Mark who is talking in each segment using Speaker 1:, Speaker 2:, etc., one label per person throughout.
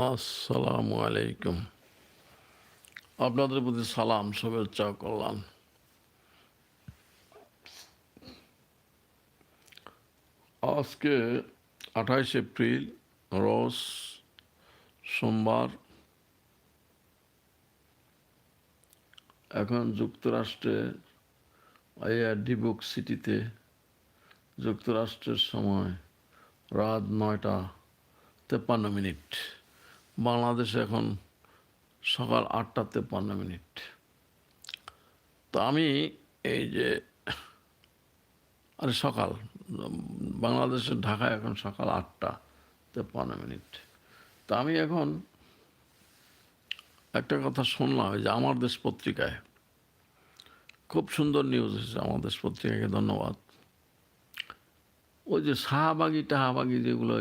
Speaker 1: আসসালামু আলাইকুম। আপনাদের প্রতি সালাম, শুভেচ্ছা কল্যাণ আজকে আঠাইশ এপ্রিল, রোজ সোমবার। এখন যুক্তরাষ্ট্রে ডিবুক সিটিতে যুক্তরাষ্ট্রের সময় রাত নয়টা তেপ্পান্ন মিনিট। বাংলাদেশে এখন সকাল আটটা তেপ্পান্ন মিনিট। তো আমি এই যে, আরে সকাল বাংলাদেশের ঢাকায় এখন সকাল আটটা তেপ্পান্ন মিনিট। তা আমি এখন একটা কথা শুনলাম যে আমার দেশ পত্রিকায়। খুব সুন্দর নিউজ এসেছে আমার দেশ পত্রিকাকে, ধন্যবাদ। ওই যে শাহবাগি, টাহাবাগি যেগুলো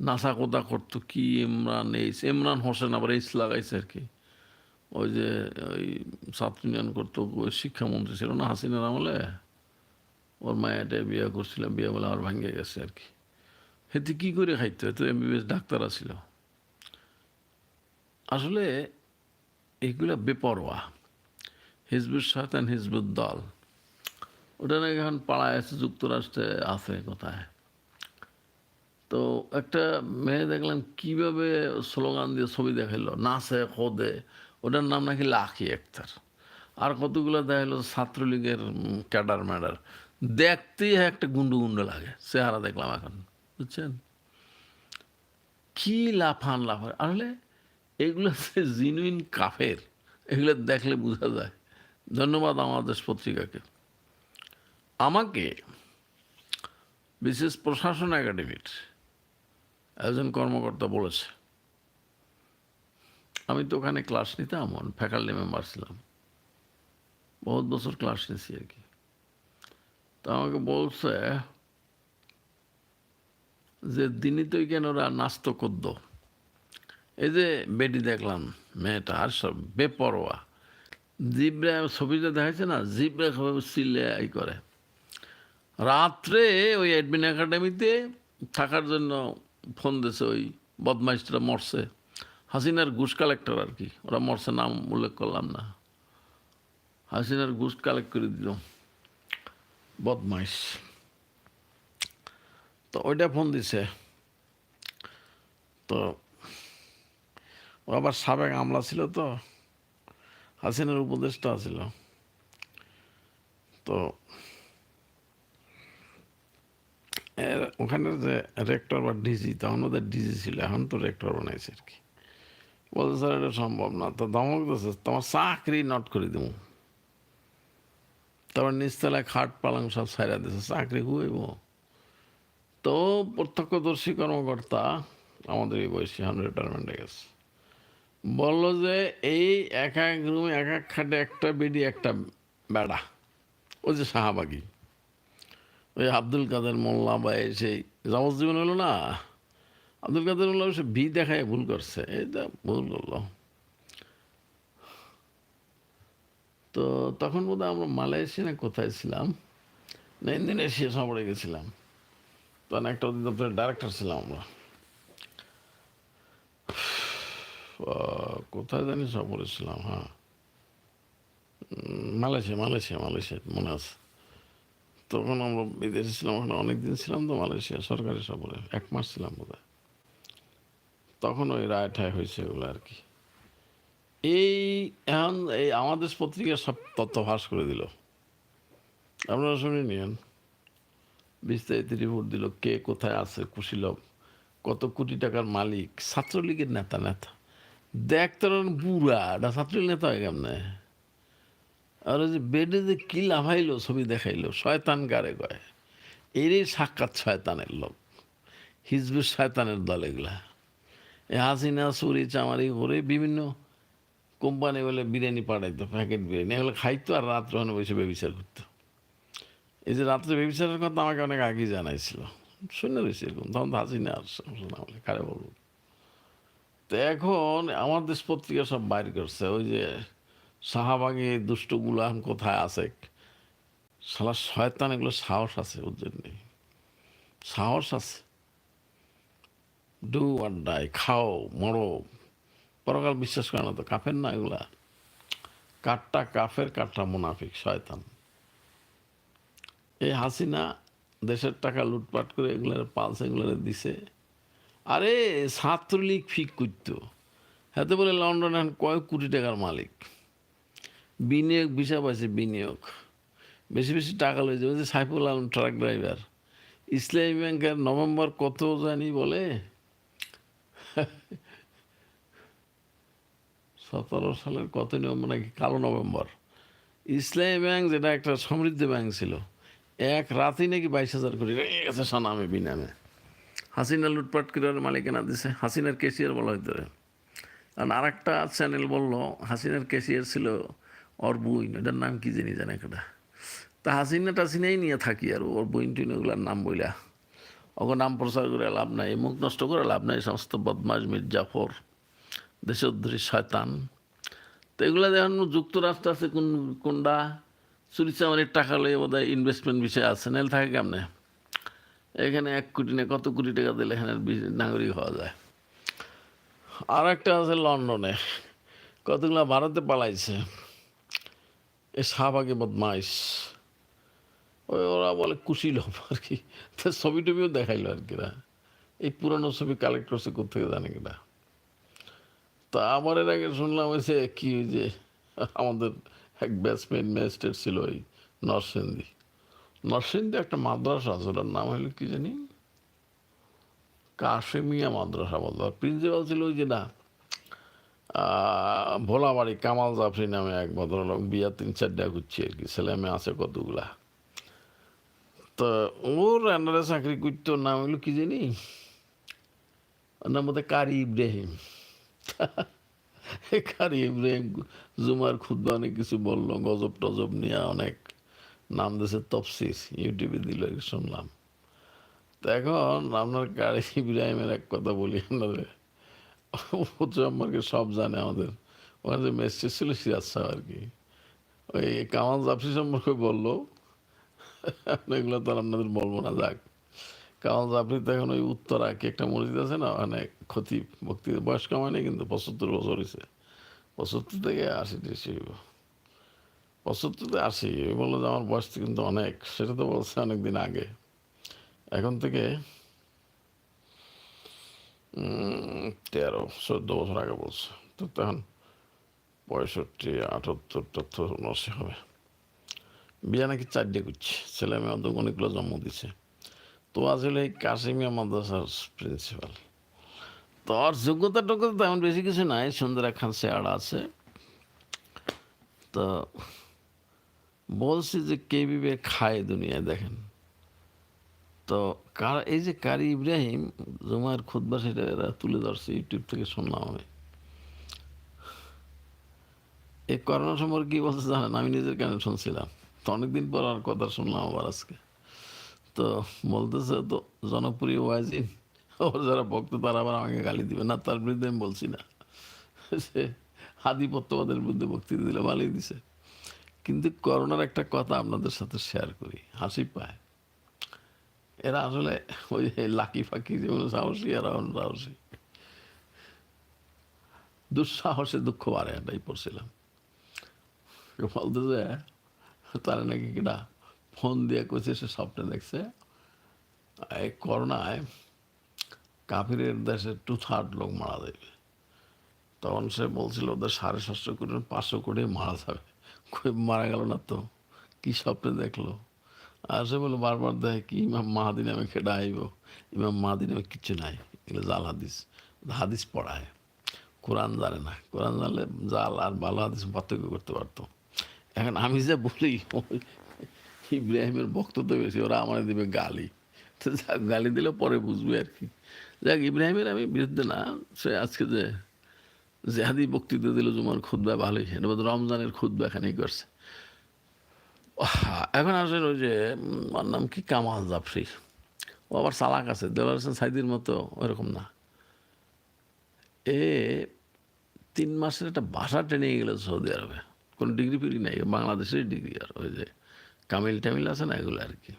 Speaker 1: নাসা কোদা করতো কি ইমরান এই ইমরান হোসেন আবার এইস লাগাইছে আর কি। ওই যে, ওই ছাত্র ইউনিয়ন করতো শিক্ষামন্ত্রী ছিল না হাসিনার আমলে? ওর মায়াটা বিয়ে করছিল, বিয়ে বলে আর ভাঙিয়ে গেছে আর কি। হেতে কী করে খাইতে? হয়তো এমবিবিএস ডাক্তার ছিল আসলে এইগুলো বেপরোয়া। হিজবুর শয়তান হিজবুর দল। ওটা নাকি এখন পাড়ায় আছে, যুক্তরাষ্ট্রে আছে কোথায়? তো একটা মেয়ে দেখলাম কীভাবে স্লোগান দিয়ে ছবি দেখাইলো, নাচে, খোদে, ওটার নাম নাকি লাখি একটার আর কতগুলো দেখাইলো ছাত্রলীগের ক্যাডার ম্যাডার। দেখতেই একটা গুন্ডু গুন্ডু লাগে, চেহারা দেখলাম এখন, বুঝছেন? কি লাফান লাফান, আসলে এগুলো জিনুইন কাফের, এগুলো দেখলে বোঝা যায়। ধন্যবাদ আমাদের পত্রিকাকে। আমাকে বিশেষ প্রশাসন একাডেমির একজন কর্মকর্তা বলেছে, আমি তো ওখানে ক্লাস নিতাম ফ্যাকাল্টি মেম্বার ছিলাম। বহুত বছর ক্লাস নিয়েছি আর কি। তো আমাকে বলছে যে, দিনই তো কেন ওরা নাস্ত করদ এই যে বেটি দেখলাম, মেয়েটা, আর সব বেপরোয়া। জিব্রা ছবিটা দেখাচ্ছে না? জিব্রা সিলে ই করে। রাত্রে ওই অ্যাডমিন একাডেমিতে থাকার জন্য ফোন দিয়েছে ওই বদমাইশটা মরছে। হাসিনার ঘুষ কালেক্টর আর কি, ওরা মরছে নাম উল্লেখ করলাম না। হাসিনার ঘুষ কালেক্ট করে দিল। বদমাইশ। তো ওইটা ফোন দিছে। তো ও আবার সাবেক আমলা ছিল তো, হাসিনার উপদেষ্টা ছিল। তো ওখানে যে রেক্টর বা ডিজি তখন ওদের ডিজি ছিল, এখন তো রেক্টর বানাইছে আর কি। বলছে, স্যার, এটা সম্ভব না। তো ধমক দিচ্ছে তোমার চাকরি নট করে দেবো তারপর নিচতলায় খাট পালং সব সাইরা দিছে, চাকরি হুইব? তো প্রত্যক্ষদর্শী কর্মকর্তা আমাদের এই বয়সী এখন রিটায়ারমেন্টে গেছে। বলল যে, এই এক এক রুমে এক এক খাটে একটা বেডি, একটা বেড়া। ওই যে শাহবাগি। ওই আব্দুল কাদের মোল্লা বা সেই যাবজ্জীবন হলো না, আব্দুল কাদের মোল্লা সে ভি দেখায় ভুল করছে এইটা ভুল করল। তো তখন বোধ আমরা মালয়েশিয়া না কোথায় ছিলাম? না, ইন্দোনেশিয়া সফরে গেছিলাম। তখন একটা অধিদপ্তরের ডাইরেক্টর ছিলাম আমরা। কোথায় জানি সফরে ছিলাম হ্যাঁ। মালয়েশিয়া মালয়েশিয়া মালয়েশিয়া, মনে আছে। তখন আমরা বিদেশে ছিলাম, ওখানে অনেক দিন ছিলাম তো মালয়েশিয়া সরকারি সফরে, এক মাস ছিলাম বোধ তখন ওই রায় ঠায় হয়েছে এগুলো আর কি। এই এখন এই আমাদের পত্রিকা সব তথ্য ফাঁস করে দিল। আপনারা শুনে নিন বিস্তারিত রিপোর্ট দিল কে কোথায় আছে, কুশীলভ, কত কোটি টাকার মালিক, ছাত্রলীগের নেতা নেতা। দেখ তোর বুড়া ছাত্রলীগ নেতা হয়ে কেমনে? আর ওই যে বেডে যে কি লাভাইলো ছবি দেখাইলো, শয়তান গারে গয় এরই সাক্ষাৎ শয়তানের লোক। হিজবুর শয়তানের দল এগুলা। এ হাসিনা, চুরি, চামারি করে বিভিন্ন কোম্পানি বলে বিরিয়ানি পাঠাইতো, প্যাকেট বিরিয়ানি। এগুলো খাইতো আর রাত্রে ওখানে বসে ব্যবচার করতো। এই যে রাত্রে ব্যবচারের কথা আমাকে অনেক আগেই জানাইছিল। শুনে রয়েছে এরকম, তখন তো হাসিনা আর কারে বলব? তো এখন আমার দেশ পত্রিকা সব বাইর করছে, ওই যে শাহবাগে দুষ্টগুলো এখন কোথায় আছে? সালা শয়তান এগুলো সাহস আছে ওর জন্যে। সাহস আছে। ডু আর ডাই খাও, মরো। পরকাল বিশ্বাস করে না তো, কাফের না এগুলা? কাঠটা কাফের, কাঠটা মুনাফিক, শয়তান। এই হাসিনা দেশের টাকা লুটপাট করে এগুলোর পালস, এগুলোর দিছে। আরে, ছাত্রলীগ ফিক করতো। হাতে বলে লন্ডন কয়েক কোটি টাকার মালিক? বিনিয়োগ ভিসা আছে বিনিয়োগ। বেশি বেশি টাকা লয়ে যাবে সাইফুল আলম ট্রাক ড্রাইভার। ইসলামী ব্যাংকের নভেম্বর কত জানি বলে? সতেরো সালের কত নভেম্বর নাকি কালো নভেম্বর। ইসলামী ব্যাংক যেটা একটা সমৃদ্ধ ব্যাংক ছিল। এক রাতেই নাকি বাইশ হাজার কোটি গেছে সানামে, বিনামে। হাসিনা লুটপাট করে মালিকানা দিছে। হাসিনার কেসিয়ার বলা হইতে কারণ আর একটা চ্যানেল বলল, হাসিনার কেসিয়ার ছিল ওর বইন, এটার নাম কি জানি জানে একটা। তা হাসিনা টাসিনাই নিয়ে থাকি আর ওর বইন টুইন ওগুলার নাম বইলা। ওকে নাম প্রচার করে লাভ নাই মুখ নষ্ট করে লাভ নাই সমস্ত বদমাস মির্জাফর দেশোদ্ধরী শয়তান। তো এগুলো দেখুন যুক্তরাষ্ট্র আছে, কোন কোনটা চুরি চামারির টাকা লয়ে বোধ ইনভেস্টমেন্ট বিষয় আছে। নাহলে থাকে কেমনে? এখানে এক কোটি না কত কোটি টাকা দিলে এখানে নাগরিক হওয়া যায়। আর একটা আছে লন্ডনে, কতগুলো ভারতে পালাইছে। এ শাহবাগে বদমাইশ। ওই ওরা বলে, কুশিল আর কি। ছবি টবিও দেখাইলো আর কি না। এই পুরানো ছবি কালেক্ট করছে কোথেকে জানে কিনা তা আমার এর আগে শুনলাম হয়েছে কি যে আমাদের এক ব্যাটসম্যান ম্যাজিস্ট্রেট ছিল ওই নরসিংদী। নরসিংদী একটা মাদ্রাসা আছে, ওটার নাম হলো কি জানি? কাশেমিয়া মাদ্রাসা বলতো প্রিন্সিপাল ছিল ওই যে না ভোলাবাড়ি কামাল জাফরি নামে এক ভদ্রলোক বিয়া তিন চারটা করছি আর কি, ছেলে মেয়ে আছে কতগুলা? তো ওর আন্ডারে চাকরি করতো, নাম হলো কি জানি? ওর নাম মধ্যে কারি ইব্রাহিম। কারি ইব্রাহিম জুমার খুদ্া অনেক কিছু বলল, গজব টজব নিয়ে অনেক নাম দিয়েছে তফসিস, ইউটিউবে দিল শুনলাম। তো এখন আপনার কারি ইব্রাহিমের এক কথা বলি আপনাদের। আমাকে সব জানে আমাদের ওখানে যে মেসেজ ছিল সিরাজ সাহেব আর কি ওই কামাল জাফরি সম্পর্কে বলল এগুলো তো আপনাদের বলব না যাক কামাল জাফরি তো এখন ওই উত্তরা কি একটা মসজিদ আছে না ওখানে ক্ষতি ভক্তি বয়স কমায় নাই কিন্তু পঁচাত্তর বছর হয়েছে পঁচাত্তর থেকে আশি হইব পঁচাত্তরতে আশি বলল যে আমার বয়স কিন্তু অনেক সেটা তো বলছে অনেক দিন আগে এখন থেকে তেরো, চোদ্দ বছর আগে বলছে। তো তখন পঁয়ষট্টি, আটাত্তর তথ্য উনআশি হবে। বিয়া নাকি চারটে করছে। ছেলে মেয়ে অনেকগুলো জন্ম দিছে। তো আসলে এই কাশিমিয়া মাদ্রাসার প্রিন্সিপাল তো আর যোগ্যতা টোগ্যতা তেমন বেশি কিছু নাই। সুন্দরা খান শেয়াড়া আছে। তো বলছি যে কে বিবে খায় দুনিয়ায়, দেখেন। তো কার, এই যে কারি ইব্রাহিম, জুমার খুদ্া সেটা এরা তুলে ধরছে ইউটিউব থেকে শুনলাম আমি। এই করোনা সম্পর্কে কি বলতে জানেন? আমি নিজের কানে শুনছিলাম। তো অনেকদিন পর আর কথা শুনলাম আবার আজকে। তো বলতেছে তো, জনপ্রিয় ওয়াজিন। ওর যারা ভক্ত, তারা আবার আমাকে গালি দিবে। না, তার বিরুদ্ধে আমি বলছি না। সে আধিপত্যবাদের বিরুদ্ধে বক্তৃতা দিলে ভালোই দিছে। কিন্তু করোনার একটা কথা আপনাদের সাথে শেয়ার করি। হাসি পায়। এরা আসলে ওই যে লাকি ফাকি যেমন সাহসী, এরা অন্য সাহসী। দুঃসাহসে দুঃখ বাড়ে, এটাই পড়ছিলাম। বলতেছে, তারা নাকি কিনা ফোন দিয়ে কইছে, সে স্বপ্নে দেখছে। এই করোনায় কাফিরের দেশে টু থার্ড লোক মারা যাবে তখন সে বলছিল, ওদের সাড়ে সাতশো কোটি, পাঁচশো কোটি মারা যাবে। মারা গেল না তো? কি স্বপ্নে দেখল? আর সে বলে বারবার দেখে কি, ইমাম মাহাদিন আমি খেটে আইব, ইমাম মাহাদিন আমি কিচ্ছু নাই। এগুলো জাল হাদিস হাদিস পড়ায়। কোরআন জানে না। কোরআন জানলে জাল আর ভালো হাদিস পার্থক্য করতে পারতো। এখন আমি যে বলি ইব্রাহিমের বক্তব্য বেশি, ওরা আমার দিবে গালি। গালি দিলে পরে বুঝবে আর কি। যাক, ইব্রাহিমের আমি বিরুদ্ধে না, সে আজকে যে জেহাদি বক্তৃতা দিল জুমার খুদ্া ভালোই বোধ রমজানের খুদ্া এখানেই করছে। এখন আসলে ওই যে ওর নাম কি? কামাল জাফরি। ও আবার চালাক আছে দেওয়ার হোসেন সাইদির মতো ওরকম না। এ তিন মাসের একটা বাসা ট্রেনে গেল সৌদি আরবে। কোনো ডিগ্রি ফিগ্রি নাই বাংলাদেশের ডিগ্রি আর ওই যে, কামিল টামিল আছে না, এগুলো আর কি।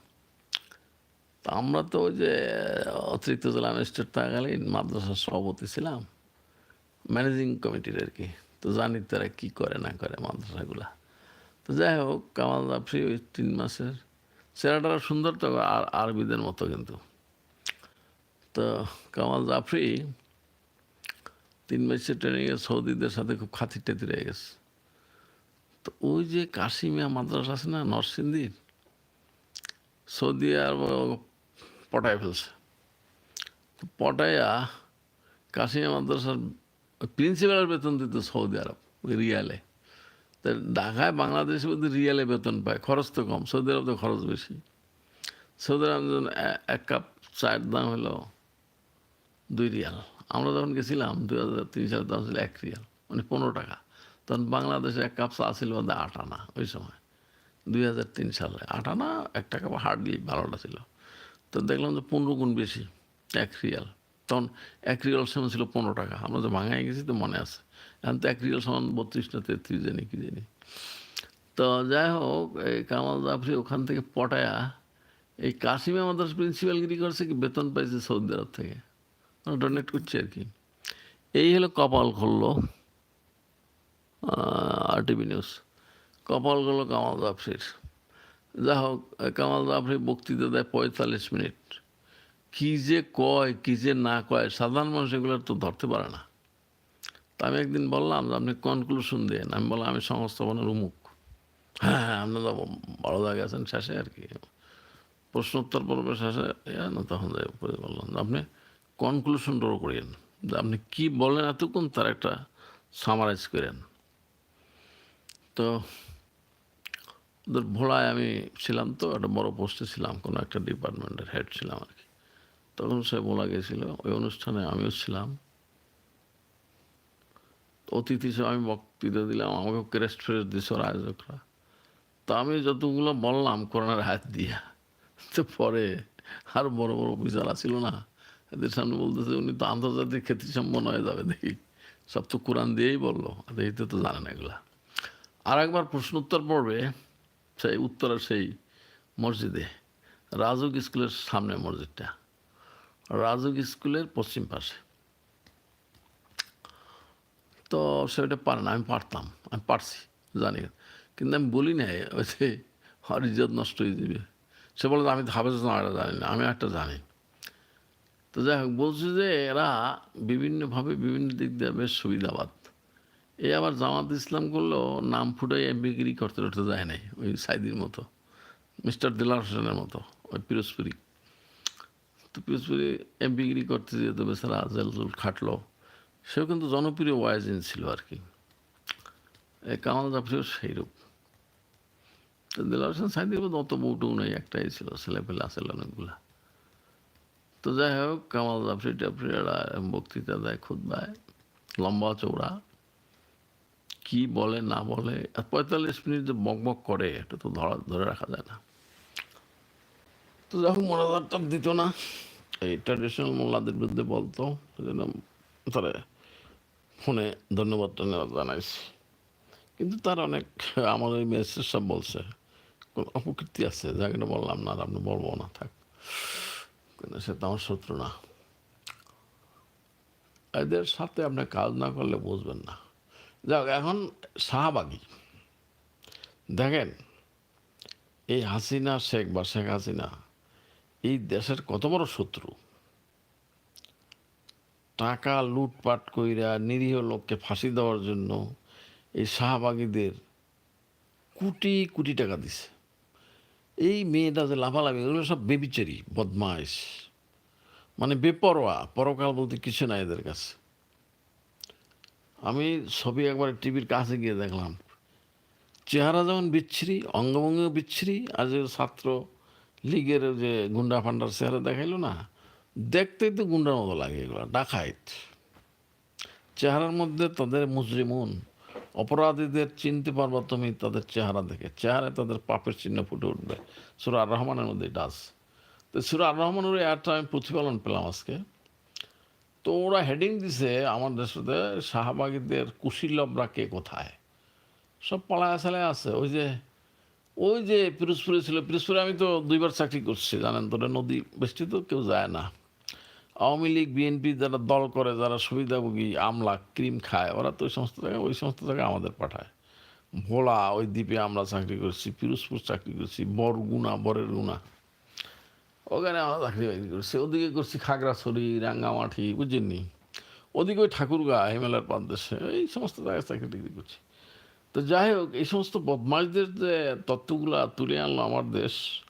Speaker 1: তা আমরা তো ওই যে, অতিরিক্ত জেলা ম্যাজিস্ট্রেট থাকাকালীন মাদ্রাসার সভাপতি ছিলাম, ম্যানেজিং কমিটির আর কি। তো জানি তারা কী করে না করে মাদ্রাসাগুলা। তো যাই হোক কামাল জাফরি ওই তিন মাসের। চেহারাটা সুন্দর তো, আর আরবিদের মতো কিন্তু। তো কামাল জাফরি তিন মাসের ট্রেনিংয়ে সৌদিদের সাথে খুব খাতির টাতির হয়ে গেছে। তো ওই যে কাশিমিয়া মাদ্রাসা আছে না নরসিংদীর সৌদি আর পটায় ফেলছে। তো পটায়া কাশিমিয়া মাদ্রাসার প্রিন্সিপালের বেতন দিত সৌদি আরব রিয়ালে। তা ঢাকায় বাংলাদেশে মধ্যে রিয়ালে বেতন পায়। খরচ তো কম, সৌদি আরব তো খরচ বেশি। সৌদি আরব যখন এক কাপ চায়ের দাম হলো দুই রিয়াল। আমরা যখন গেছিলাম, দুই হাজার তিন সালের দাম ছিল এক রিয়াল মানে পনেরো টাকা। তখন বাংলাদেশে এক কাপ চা ছিল বোধহয় আট আনা ওই সময়, দুই হাজার তিন সালে। আট আনা, এক টাকা হার্ডলি ভালোটা ছিল। তো দেখলাম যে পনেরো গুণ বেশি, এক রিয়াল। তখন এক রিয়াল সমান ছিল পনেরো টাকা। আমরা তো ভাঙায় গেছি তো মনে আছে। এখন তো এক রিয়াল সমান বত্রিশ না তেত্রিশ জানি কি জানি। তো যাই হোক, এই কামাল জাফরি ওখান থেকে পটায়া, এই কাশিমে আমাদের প্রিন্সিপালগিরি করছে কি? বেতন পাইছে সৌদি আরব থেকে। ডোনেট করছে আর কি। এই হলো কপাল খুললো আরটিভি নিউজ কপাল করল কামাল জাফরির যা হোক, কামাল জাফরি বক্তৃতা দেয় পঁয়তাল্লিশ মিনিট। কী যে কয়, কী যে না কয়, সাধারণ মানুষ এগুলো তো ধরতে পারে না। তা আমি একদিন বললাম যে, আপনি কনক্লুশন দেন। আমি বললাম, আমি সংস্থাপনের উমুক। হ্যাঁ হ্যাঁ আপনি তো বড় জায়গায় আছেন, শেষে আর কি। প্রশ্নোত্তর পর্বের শেষে না, তখন বললাম আপনি কনক্লুশন ড্র করেন যে, আপনি কী বলেন এতক্ষণ, তার একটা সামারাইজ করেন। তো ওদের ভোলায় আমি ছিলাম তো, একটা বড় পোস্টে ছিলাম, কোনো একটা ডিপার্টমেন্টের হেড ছিলাম আর কি। তখন সে বলা গেছিল, ওই অনুষ্ঠানে আমিও ছিলাম। অতিথি হিসেবে আমি বক্তৃতা দিলাম, আমাকে ক্রেস্ট ফ্রেস্ট ওর আয়োজকরা তো আমি যতগুলো বললাম করোনার হাত দিয়া, তো পরে আর বড় বড় অফিসার ছিল না। এদের সামনে বলতেছে, উনি তো আন্তর্জাতিক খ্যাতি সম্পন্ন হয়ে যাবে দেখি। সব তো কোরআন দিয়েই বলল দেখতে তো জানেন এগুলা আর একবার প্রশ্ন উত্তর পড়বে সেই উত্তরের সেই মসজিদে, রাজুক স্কুলের সামনে মসজিদটা, রাজুক স্কুলের পশ্চিম পাশে। তো সেটা পারে না, আমি পারতাম, আমি পারছি, জানি। কিন্তু আমি বলি না ওই যে হর ইজ্জত নষ্ট হয়ে যাবে। সে বলে, আমি হাফেজ নামাটা জানি না, আমি একটা জানি। তো যাই হোক, বলছি যে এরা বিভিন্নভাবে বিভিন্ন দিক দিয়ে বেশ সুবিধাবাদ। এ আবার জামাত ইসলাম করলেও নাম ফুটাই বিক্রি করতে করতে যায় নাই, ওই সাইদির মতো, মিস্টার দিলার হোসেনের মতো, ওই পিরোজপুরি। তো পিরোজপুরি এম বিক্রি করতে যেত বেচারা জেলজুল খাটলো। সেও কিন্তু জনপ্রিয় ওয়াইজিন ছিল আর কি। কামাল জাফরিও সেই রূপ তো দিলার হোসেন সাইদির অত বউটু নেই, একটাই ছিল ছেলে পেলে আসলে অনেকগুলা। তো যাই হোক, কামাল জাফরি টাফরি বক্তৃতা দেয় খুদ্ায় লম্বা চৌড়া কি বলে, না বলে, আর পঁয়তাল্লিশ মিনিট যে বক বক করে, এটা তো ধরা, ধরে রাখা যায় না। তো যখন মোনাজারটা দিত না। এই ট্র্যাডিশনাল মোল্লাদের বিরুদ্ধে বলতো, সেজন্য তারা ফোনে ধন্যবাদ টন্যবাদ জানাইছি। কিন্তু তার অনেক ওই মেসেজ সব বলছে, কোন অপকীর্তি আছে? যাকে বললাম না, আর আপনি বলব না, থাক। কিন্তু সে তো আমার শত্রু না। এদের সাথে আপনি কাজ না করলে বুঝবেন না। যাক, এখন শাহবাগি। দেখেন, এই হাসিনা, শেখ বা শেখ হাসিনা, এই দেশের কত বড় শত্রু? টাকা লুটপাট কইরা নিরীহ লোককে ফাঁসি দেওয়ার জন্য এই শাহবাগীদের কোটি কোটি টাকা দিছে। এই মেয়েটা যে লাভালাভি এগুলো সব বেবিচারি, বদমাইশ। মানে বেপরোয়া, পরকাল বলতে কিছু নাই এদের কাছে। আমি ছবি একবার টিভির কাছে গিয়ে দেখলাম। চেহারা যেমন বিচ্ছিরি, অঙ্গভঙ্গিও বিচ্ছিরি, আর যে ছাত্র লীগের যে গুন্ডা ফান্ডার চেহারা দেখাইলো না দেখতেই তো গুন্ডার মতো লাগে এগুলো, ডাকাইত। চেহারার মধ্যে তাদের মুজরিমুন, অপরাধীদের চিনতে পারবা তুমি তাদের চেহারা দেখে, চেহারায় তাদের পাপের চিহ্ন ফুটে উঠবে। সুরা আর রহমানের মধ্যে আছে। তো সুরা আর রহমানের অ্যাডটা আমি প্রতিফলন পেলাম আজকে। তো ওরা হেডিং দিছে আমার দেশে শাহবাগীদের কুশীলবরা কে কোথায়? সব পালায় সালায় আছে। ওই যে ওই যে পিরোজপুরে ছিল, পিরোজপুরে আমি তো দুইবার চাকরি করছি, জানেন তো নদী বেষ্টি তো কেউ যায় না। আওয়ামী লীগ, বিএনপি যারা দল করে, যারা সুবিধাভোগী, আমলা, ক্রিম খায়, ওরা তো ওই সমস্ত জায়গায়, ওই সমস্ত জায়গায় আমাদের পাঠায়। ভোলা, ওই দ্বীপে আমরা চাকরি করছি, পিরোজপুর চাকরি করছি বরগুনা বরের গুনা। ওখানে আমরা চাকরি বাকরি করছি। ওদিকে করছি খাগড়াছড়ি, রাঙ্গামাটি, বুঝেননি? ওদিকে ওই ঠাকুরগা, হিমালয়ের পাদদেশে এই সমস্ত জায়গায় চাকরি টাকরি করছি। তো যাই হোক, এই সমস্ত বদমাইশদের যে তত্ত্বগুলা তুলে আনলো আমার দেশ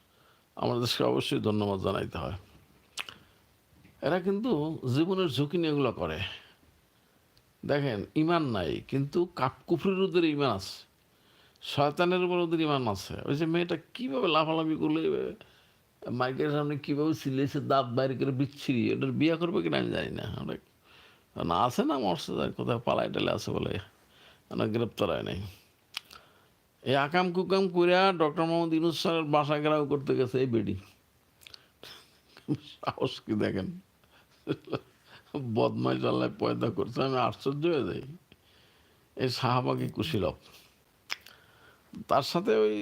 Speaker 1: আমার দেশকে অবশ্যই ধন্যবাদ জানাইতে হয়। এরা কিন্তু জীবনের ঝুঁকি নিয়ে এগুলো করে। দেখেন ইমান নাই, কিন্তু কাপ কুফরির ওদের ইমান আছে। শয়তানের উপর ওদের ইমান আছে। ওই যে মেয়েটা কীভাবে লাফালাফি করলে মাইকের সামনে কীভাবে সিলেছে দাঁত বাইরে করে বিচ্ছিরি, ওটার বিয়ে করবে কিনা আমি জানি না। অনেক, না আছে না মরছে কোথায় পালাই টালে আছে বলে অনেক গ্রেপ্তার হয় নাই। এই আকাম কুকাম করিয়া ডক্টর মোহাম্মদ ইউনুস স্যারের বাসা ঘেরাও করতে গেছে এই বেডি। সাহস কি দেখেন? বদমাই চাল্লায় পয়দা করছে, আমি আশ্চর্য হয়ে যাই। এই শাহবাগি কুশিলভ তার সাথে ওই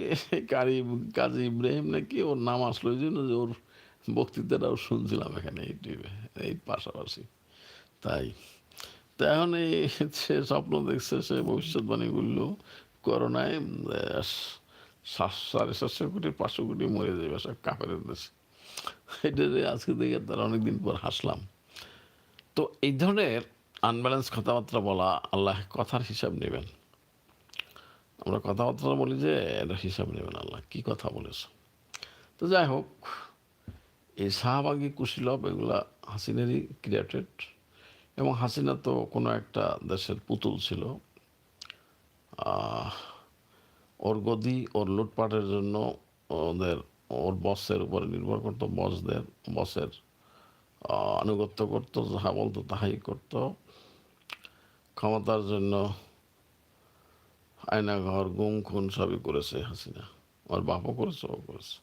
Speaker 1: কারি, কাজী ইব্রাহিম নাকি ওর নাম আসলো, ওই জন্য যে ওর বক্তৃতাটাও শুনছিলাম এখানে ইউটিউবে, এই পাশাপাশি। তাই, তো এখন এই সে স্বপ্ন দেখছে, সে ভবিষ্যৎবাণী করল করোনায় সাড়ে সাতশো কোটি, পাঁচশো কোটি মরে যাবে, সব কাপের দেশে। এটা আজকে দেখে তার অনেকদিন পর হাসলাম। তো এই ধরনের আনব্যালেন্স কথাবার্তা বলা আল্লাহ কথার হিসাব নেবেন। আমরা কথাবার্তা বলি যে এটা হিসাব নেবেন আল্লাহ, কি কথা বলেছ? তো যাই হোক, এই শাহবাগি কুশীলভ এগুলা হাসিনারই ক্রিয়েটেড এবং হাসিনা তো কোনো একটা দেশের পুতুল ছিল। ওর গদি, ওর লুটপাটের জন্য ওদের ওর বসের উপরে নির্ভর করতো, বসদের, বসের আনুগত্য করতো, যাহা বলতো তাহাই করতো। ক্ষমতার জন্য আয়নাঘর, গুম, খুন সবই করেছে হাসিনা। ওর বাপও করেছে ও করেছে।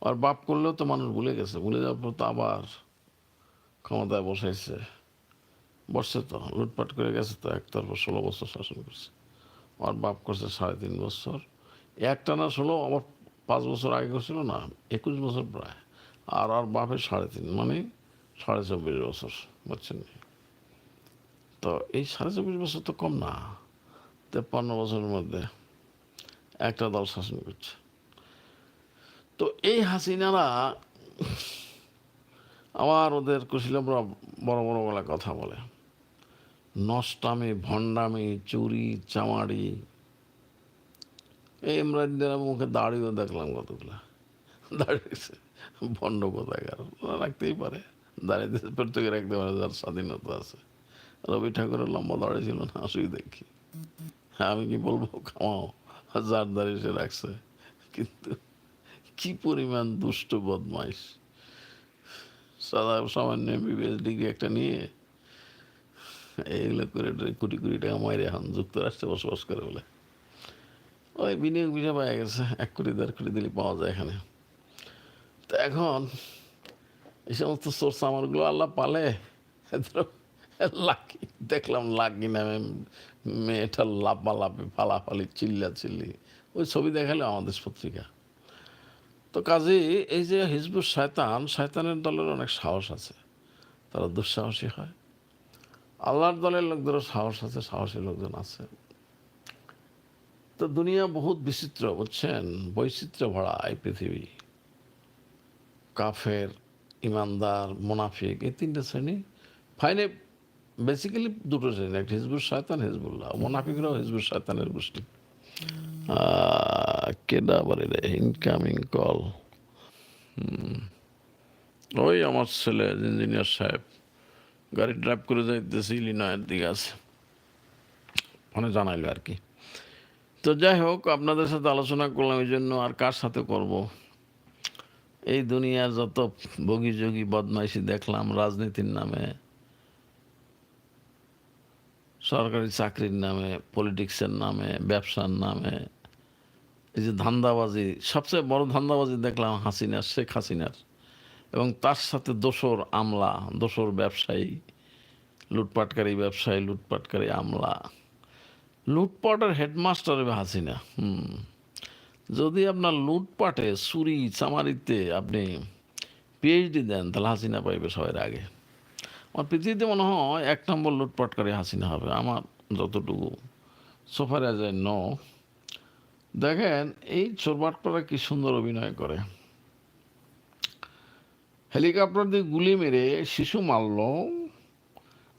Speaker 1: ওর বাপ করলেও তো মানুষ ভুলে গেছে। ভুলে যাওয়ার পর তো আবার ক্ষমতায় বসাইছে। বসছে তো, লুটপাট করে গেছে তো, একতরফা ষোলো বছর শাসন করছে। আমার বাপ করছে সাড়ে তিন বছর। একটা না ষোলো আমার পাঁচ বছর আগে করছিল না, একুশ বছর প্রায়। আর আর বাপের সাড়ে তিন মানে সাড়ে চব্বিশ বছর, বুঝছেন? তো এই সাড়ে চব্বিশ বছর তো কম না, তেপ্পান্ন বছরের মধ্যে একটা দল শাসন করছে। তো এই হাসিনারা আবার ওদের কুশীলবরা বড় বড় বলে কথা বলে। নষ্টামি, ভণ্ডামি, চুরি, চামারি এই ইমরানদের মুখে দাড়িও দেখলাম কতগুলো। দাঁড়িয়েছে। ভণ্ড কোথায় রাখতেই পারে। দাঁড়িয়ে প্রত্যেকে রাখতে পারে যার স্বাধীনতা আছে। রবি ঠাকুরের লম্বা দাঁড়িয়ে ছিল না অসুবিধা কি আমি কি বলব, খামাও। যার দাঁড়িয়ে সে রাখছে। কিন্তু কি পরিমাণ দুষ্ট বদমাইশ। সাদা সামান্য এমবিবিএস ডিগ্রি একটা নিয়ে এইগুলো করে কোটি কোটি টাকা মাইরে এখন যুক্তরাষ্ট্রে বসবাস করে বলে। ওই বিনিয়োগ বিষয় পাওয়া গেছে। এক কোটি, দেড় কোটি দিলে পাওয়া যায় এখানে। তো এখন এই সমস্ত সোর্স আমারগুলো আল্লাহ পালে। লাকি দেখলাম লাকি নামে মেয়েটা লাপালাপি ফালাফালি চিল্লা চিল্লি ওই ছবি দেখালে আমাদের পত্রিকা। তো কাজে, এই যে হিজবুর শয়তান, শয়তানের দলের অনেক সাহস আছে। তারা দুঃসাহসী হয়। আল্লাহর দলের লোকদেরও সাহস আছে, সাহসী লোকজন আছে। তো দুনিয়া বহুত বিচিত্র, বুঝছেন? বৈচিত্র্য ভরা এই পৃথিবী। কাফের, ইমানদার, মোনাফিক, এই তিনটে শ্রেণি। ফাইনে বেসিক্যালি দুটো শ্রেণি, একটা হিজবুর শয়তান, হিজবুল্লাহ। মোনাফিকরাও হিজবুর শয়তানের গোষ্ঠী। কেডা আবার রে? ইনকামিং কল ওই আমার ছেলে ইঞ্জিনিয়ার সাহেব। গাড়ি ড্রাইভ করে যাইতেছি, ইলিনয়ের দিকে আছে। ফোনে জানাইলো আর কি। তো যাই হোক, আপনাদের সাথে আলোচনা করলাম, এই জন্য আর কার সাথে করব? এই দুনিয়ার যত বগিযোগী বদমাইশি দেখলাম রাজনীতির নামে, সরকারি চাকরির নামে পলিটিক্সের নামে, ব্যবসার নামে, এই যে ধান্দাবাজি, সবচেয়ে বড় ধান্দাবাজি দেখলাম হাসিনার, শেখ হাসিনার। এবং তার সাথে দোসর আমলা, দোসর ব্যবসায়ী, লুটপাটকারী ব্যবসায়ী, লুটপাটকারী আমলা। লুটপাটের হেডমাস্টার হবে হাসিনা। হুম। যদি আপনার লুটপাটে চুরি চামারিতে আপনি পিএইচডি দেন, তাহলে হাসিনা পাইবে সবার আগে আমার পৃথিবীতে মনে হয় এক নম্বর লুটপাটকারী হাসিনা হবে। আমার যতটুকু সোফার এজ এ নো দেখেন এই চোরবাটপাড়া কি সুন্দর অভিনয় করে। হেলিকপ্টার দিয়ে গুলি মেরে শিশু মারল,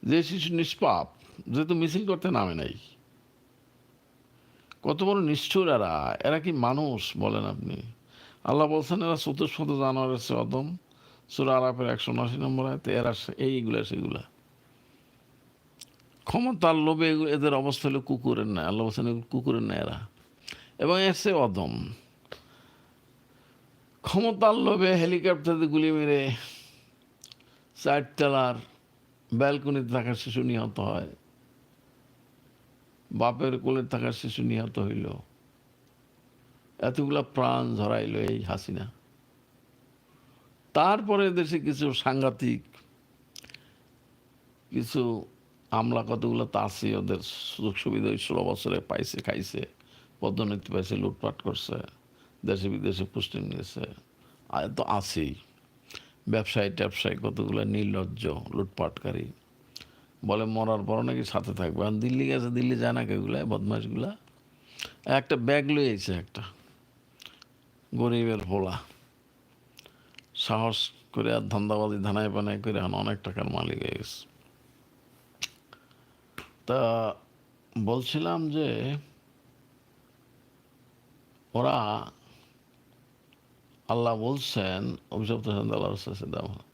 Speaker 1: যে শিশু নিষ্পাপ যেহেতু মিছিল করতে নামে নাই। কত বড় নিষ্ঠুর এরা। এরা কি মানুষ বলেন আপনি? আল্লাহ বলছেন, এরা চতুষ্পদ জানোয়ারের সে অদম সুরা আরাপের একশো নশি নম্বর আয়তে এরা এইগুলা, সেগুলা। ক্ষমতার লোভে এদের অবস্থা হলো কুকুরের ন্যায়। আল্লাহ বলছেন কুকুরের ন্যায় এরা। এবং এর সে অদম ক্ষমতার লোভে হেলিকপ্টার গুলি মেরে চার চারতলার ব্যালকনিতে থাকা শিশু নিহত হয়। বাপের কোলে থাকা শিশু নিহত হইল। এতগুলা প্রাণ ঝরাইল এই হাসিনা। তারপরে দেশে কিছু সাংঘাতিক, কিছু আমলা কতগুলো তো আছে, ওদের সুযোগ সুবিধা ওই ষোলো বছরে পাইছে, খাইছে, পদোন্নতি পাইছে, লুটপাট করছে, দেশে বিদেশে পুষ্টি নিয়েছে তো আছেই। ব্যবসায়ী ট্যাবসায়ী কতগুলো নির্লজ্জ, লুটপাটকারী। বলে, মরার পর নাকি সাথে থাকবে। আর দিল্লি গেছে, দিল্লি যায় না কেগুলা বদমাশগুলা। একটা ব্যাগ লইয়েছে একটা, গরিবের ভোলা। সাহস করে আর ধান্দাবাজি, ধানায় পানায় করে এখন অনেক টাকার মালিক হয়ে গেছে। তা বলছিলাম যে, ওরা আল্লাহ বলছেন, অভিশপ্ত আল্লাহ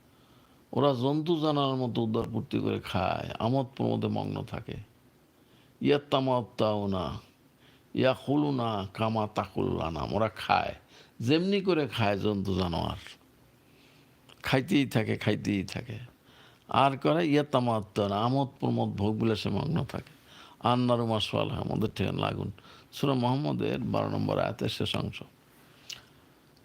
Speaker 1: ওরা জন্তু জানার মতো উদ্ধার পূর্তি করে খায়, আমোদ প্রমোদে মগ্ন থাকে। ইয়াত্তামাত্তাও না, ইয়া খুলু না কামা তাকুল্লা নাম, ওরা খায়, যেমনি করে খায় জন্তু জানোয়ার। খাইতেই থাকে খাইতেই থাকে। আর করে ইয়াতামাত্তা না, আমোদ প্রমোদ ভোগ বিলাসে মগ্ন থাকে। আন্নারু মাসওয়াল আমাদের ঠিকানা লাগুন। সুরা মোহাম্মদের বারো নম্বর আয়াতের শেষ অংশ।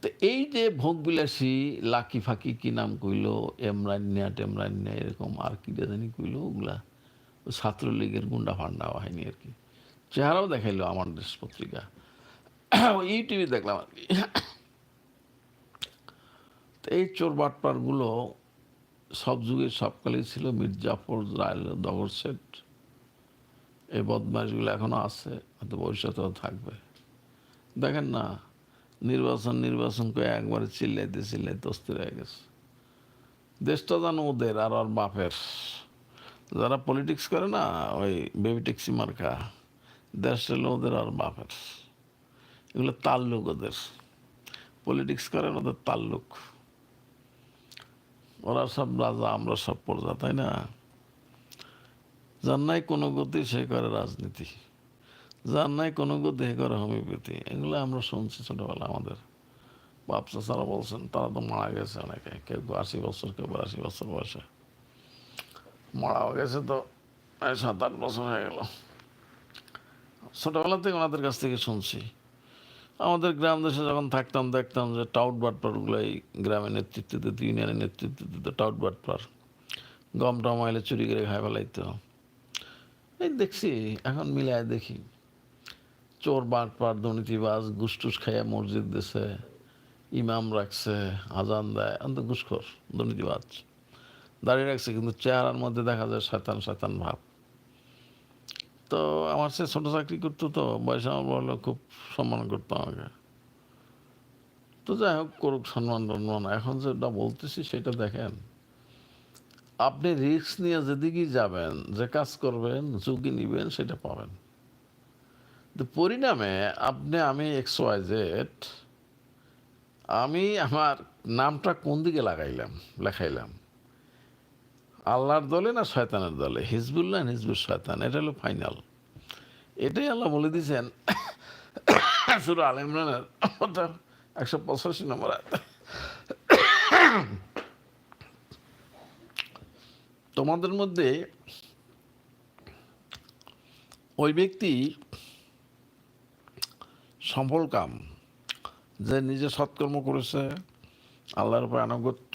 Speaker 1: তো এই যে ভোগবিলাসী লাকি ফাঁকি কি নাম কইল, এমরান্যা টেমরান্যা এরকম আর কি জানি কইল, ওগুলা ছাত্রলীগের গুন্ডা ফান্ডা বাহিনী আর কি। চেহারাও দেখাইলো আমার দেশ পত্রিকা। ইউটিউবে দেখলাম আর কি। তো এই চোর বাটপারগুলো সব যুগে সবকালেই ছিল, মির্জাফর রায়ল দগর সেট এই বদমাশগুলো এখনও আছে, হয়তো ভবিষ্যতেও থাকবে। দেখেন না নির্বাচন নির্বাচন করে একবারে চিল্লাইতে চিল্লাইতে অস্থির হয়ে গেছে। দেশটা জানো ওদের আর ওর বাপের। যারা পলিটিক্স করে না, ওই বেবি ট্যাক্সি মার্কা দেশটা ওদের আর বাপের। এগুলো তাল্লুক ওদের। পলিটিক্স করেন ওদের তাল্লুক। ওরা সব রাজা, আমরা সব প্রজা, তাই না? যার নাই কোনো গতি, সে করে রাজনীতি। যার নাই কোনো সে করে হোমিওপ্যাথি এগুলো আমরা শুনছি ছোটোবেলা আমাদের। বাপ চাচারা বলছেন, তারা তো মারা গেছে অনেকে। কেউ আশি বছর, কেউ আশি বছর বয়সে। মারাও গেছে তো সাত আট বছর হয়ে গেল। ছোটোবেলা থেকে ওনাদের কাছ থেকে শুনছি। আমাদের গ্রাম দেশে যখন থাকতাম, দেখতাম যে টাউট বাটপারগুলো এই গ্রামের নেতৃত্ব দিত ইউনিয়নের নেতৃত্ব দিত টাউট বাটপার। গম টম আইলে চুরি করে খাই ফেলাইতো। এই দেখছি, এখন মিলায় দেখি। চোর বাট বাটপার দুর্নীতিবাজ, গুসটুস খাইয়া মসজিদ দেশে ইমাম রাখছে, আজান দেয়, অন্ত ঘুষখোর দুর্নীতিবাজ। দাঁড়িয়ে রাখছে, কিন্তু চেহারার মধ্যে দেখা যায় শয়তান শয়তান ভাব। তো আমার সে ছোটো চাকরি করতো তো, বয়স আমার বলল খুব সম্মান করতো আমাকে। তো যাই হোক, করুক সম্মান টন্মান এখন যেটা বলতেছি, সেটা দেখেন। আপনি রিস্ক নিয়ে যেদিকেই যাবেন, যে কাজ করবেন, ঝুঁকি নিবেন, সেটা পাবেন। তো পরিণামে আপনি আমি এক্স ওয়াই জেড আমি আমার নামটা কোন দিকে লাগাইলাম লেখাইলাম আল্লাহর দলে না শয়তানের দলে? হিজবুল্লাহ হিজবুল শয়তান? এটা হলো ফাইনাল এটাই আল্লাহ বলে দিয়েছেন শুরু আল ইমরানের একশো পঁচাশি নম্বর। তোমাদের মধ্যে ওই ব্যক্তি সফল কাম, যে নিজে সৎকর্ম করেছে, আল্লাহর উপর আনুগত্য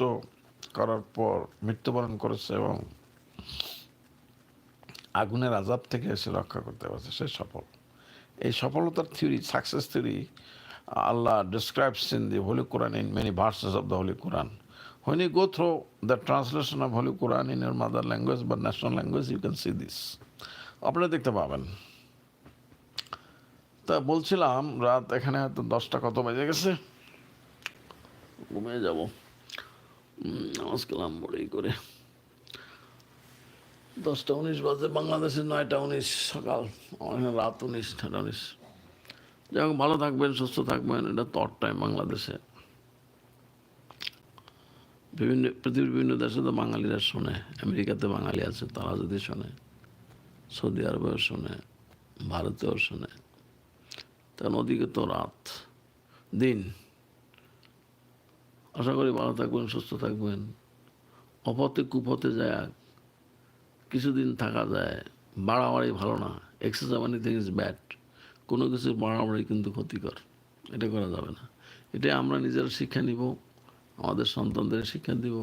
Speaker 1: করার পর মৃত্যুবরণ করেছে এবং আগুনের আজাব থেকে এসে রক্ষা করতে পারছে, সে সফল। এই সফলতার theory success theory, Allah describes in the holy Quran in many verses of the holy Quran when you go through the translation of holy Quran in your mother language বা national language you can see this আপনারা দেখতে পাবেন তা বলছিলাম, রাত এখানে হয়তো দশটা কত বেজে গেছে? ঘুমিয়ে যাব। নামাজ কালাম বড়েই করে। দশটা উনিশ বাজে, বাংলাদেশে নয়টা উনিশ সকাল। রাত উনিশ ঠান্ডা উনিশ। যাই হোক, ভালো থাকবেন, সুস্থ থাকবেন। এটা তট টাইম বাংলাদেশে। বিভিন্ন, পৃথিবীর বিভিন্ন দেশে তো বাঙালিরা শোনে। আমেরিকাতে বাঙালি আছে, তারা যদি শোনে। সৌদি আরবেও শোনে, ভারতেও শোনে। তখন ওদিকে তো রাত, দিন। আশা করি ভালো থাকবেন, সুস্থ থাকবেন। অপথে কুপথে যায়, কিছুদিন থাকা যায়। বাড়াবাড়ি ভালো না excess of anything is bad কোনো কিছু বাড়াবাড়ি কিন্তু ক্ষতিকর, এটা করা যাবে না। এটা আমরা নিজেরা শিক্ষা নিব, আমাদের সন্তানদের শিক্ষা দিব,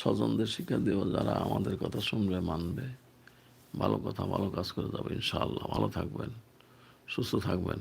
Speaker 1: স্বজনদের শিক্ষা দিব, যারা আমাদের কথা শুনবে, মানবে। ভালো কথা, ভালো কাজ করে যাবে, ইনশাআল্লাহ। ভালো থাকবেন, সুস্থ থাকবেন।